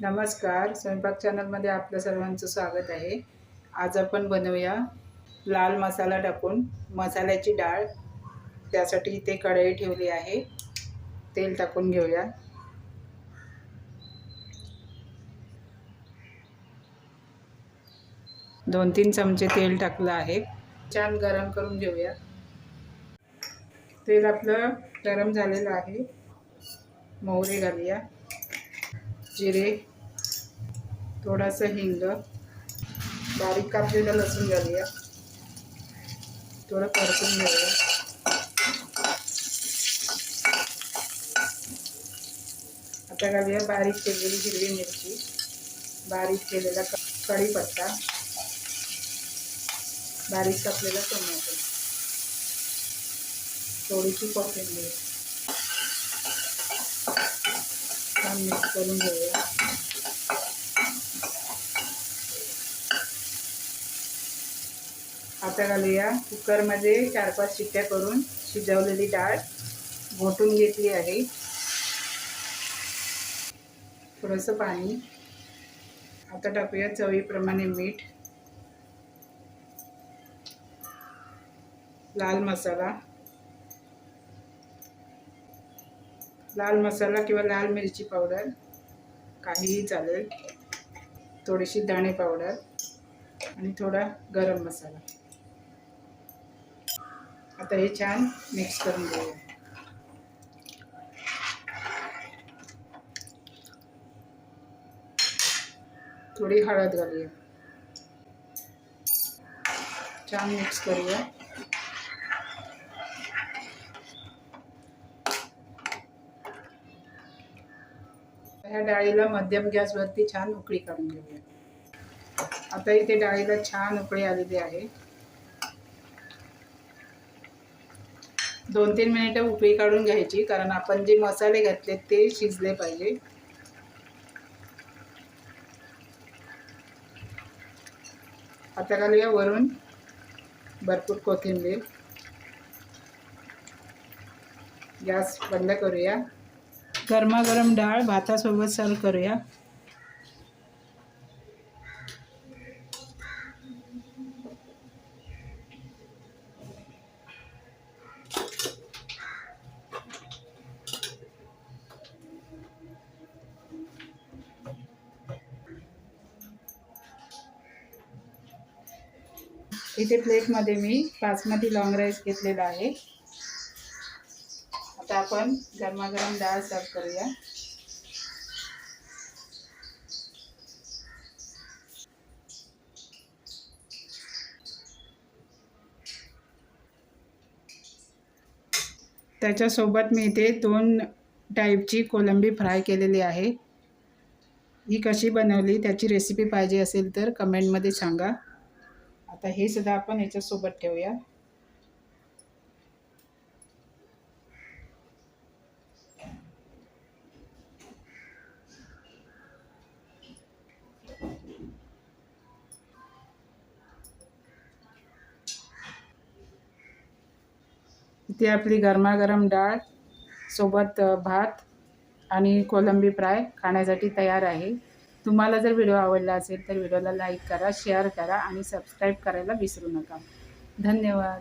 नमस्कार. स्वयंपाक चॅनलमध्ये आपलं सर्वांचं स्वागत आहे. आज आपण बनवूया लाल मसाला टाकून मसाल्याची डाळ. त्यासाठी इथे कढई ठेवली आहे. तेल टाकून घेऊया. दोन तीन चमचे तेल टाकलं आहे. छान गरम करून घेऊया. तेल आपलं गरम झालेलं आहे. मोहरी घालूया. जिरे. थोडासा हिंग बारीक कापलेलं लसूण घालूया. थोडं परतून घेऊया. आता घालूया बारीक केलेली हिरवी मिरची. बारीक केलेला क कढीपत्ता. बारीक कापलेला टोमॅटो. थोडीशी कोथिंबीर. छान मिक्स करून घेऊया. आता घालूया कुकरमध्ये चार पाच शिट्ट्या करून शिजवलेली डाळ घोटून घेतली आहे. थोडंसं पाणी. आता टाकूया चवीप्रमाणे मीठ. लाल मसाला. लाल मसाला किंवा लाल मिरची पावडर. काहीही चालेल. थोडीशी दाणे पावडर. आणि थोडा गरम मसाला. आता हे छान मिक्स करून घेऊया. थोडी हळद घालूया. छान मिक्स करूया. ह्या डाळीला मध्यम गॅसवरती छान उकळी काढून घेऊया. आता इथे डाळीला छान उकळी आलेली आहे. दोन तीन मिनिटं उकळी काढून घ्यायची कारण आपण जे मसाले घातले ते शिजले पाहिजे. आता घालूया वरून भरपूर कोथिंबीर. गॅस बंद करूया. गरमागरम डाळ भातासोबत सर्व करूया. इथे प्लेटमध्ये मी बासमती लॉंग राईस घेतलेला आहे. आता आपण गरमागरम डाळ सर्व करूया. त्याच्यासोबत मी इथे दोन टाईपची कोलंबी फ्राय केलेली आहे. ही कशी बनवली त्याची रेसिपी पाहिजे असेल तर कमेंटमध्ये सांगा. आता हे सुद्धा आपण याच्यासोबत ठेवूया. इथे आपली गरमागरम डाळ सोबत भात आणि कोलंबी फ्राय खाण्यासाठी तयार आहे. तुम्हाला जर व्हिडिओ आवडला असेल तर व्हिडिओला लाईक करा शेअर करा आणि सबस्क्राईब करायला विसरू नका. धन्यवाद.